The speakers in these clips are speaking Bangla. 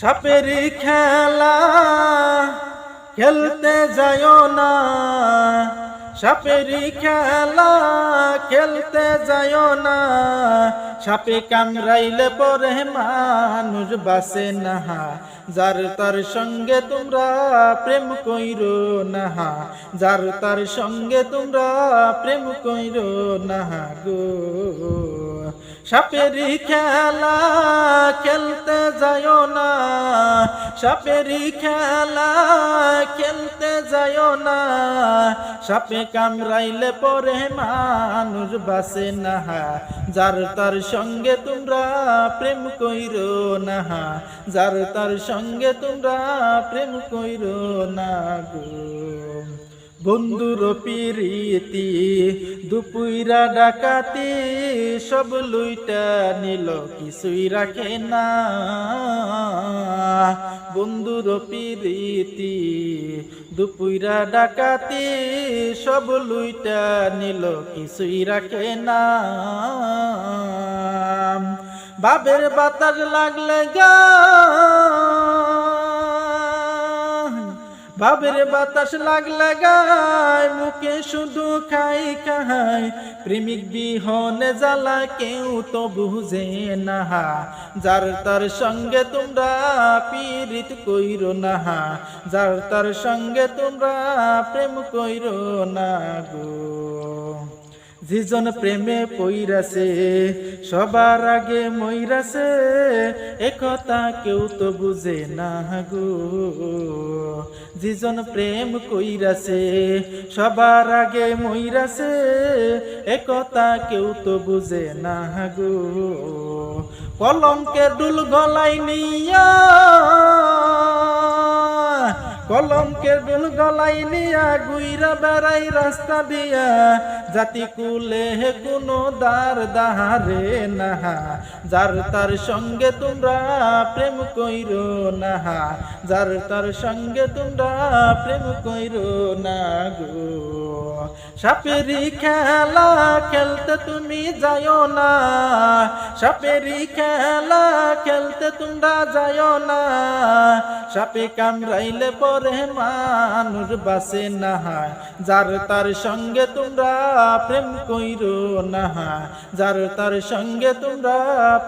সাপেরি খেলা খেলতে যায় না। সাপেরি খেলা খেলতে যায় না। সাপে কামড়াইলে পরে মানুষ বাসে না। যার তার সঙ্গে তোমরা প্রেম কইরো না। যার তার সঙ্গে তোমরা প্রেম কইরো না গো। সাপেরি খেলা খেলতে যায় না, সাপেরি খেলা খেলতে যায় না। সাপে কামড়াইলে পরে মানুষ বাসে না, যার তার সঙ্গে তোমরা প্রেম কইরো না, যার তার সঙ্গে তোমরা প্রেম কইরো না গো। বন্ধুর পিরিতি, দুপুইরা ডাকাতি, সব লুইটা নিল, কিছুই রাখে না। বন্ধুর পিরিতি, দুপুইরা ডাকাতি, সব লুইটা নিল, কিছুই রাখে না। বাবের বাতাস লাগলে গা বাবের বাতাস লাগলে গায়, মুখে শুধু খাই খাই। প্রেমিক বিহনে জ্বালা কেউ তো বুঝে নাহা যার তার সঙ্গে তোমরা পীড়িত কইর নাহা যার তার সঙ্গে তোমরা প্রেম কইর না গো। যিজন প্রেমে পইরাছে, সবার আগে মইরাছে একথা কেউ তো বুঝে না গো। যিজন প্রেম কইরাছে, সবার আগে মইরাছে একথা কেউ তো বুঝে না গো। কলঙ্কের ডুল গলাই নিয়া কলঙ্কের ডুল গলাই নিয়া, গুইরা বেড়াই রাস্তা দিয়া জাতি কুলে কোনো দার দাহারে নাহা, যার তার সঙ্গে তোমরা প্রেম কইরো নাহা, যার তার সঙ্গে তোমরা প্রেম কইরো না গো। সাপেরি খেলা খেলতে তুমি যাও না, সাপেরি খেলা খেলতে তোমরা যাও না। সাপে কামড়াইলে পরে মানুষ বাসে না, যার তার সঙ্গে তোমরা প্রেম কইরো নাহা যার তার সঙ্গে তোমরা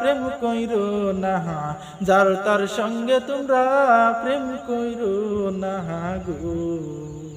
প্রেম কইরো নাহা যার তার সঙ্গে তোমরা প্রেম কইরো নাহা গো।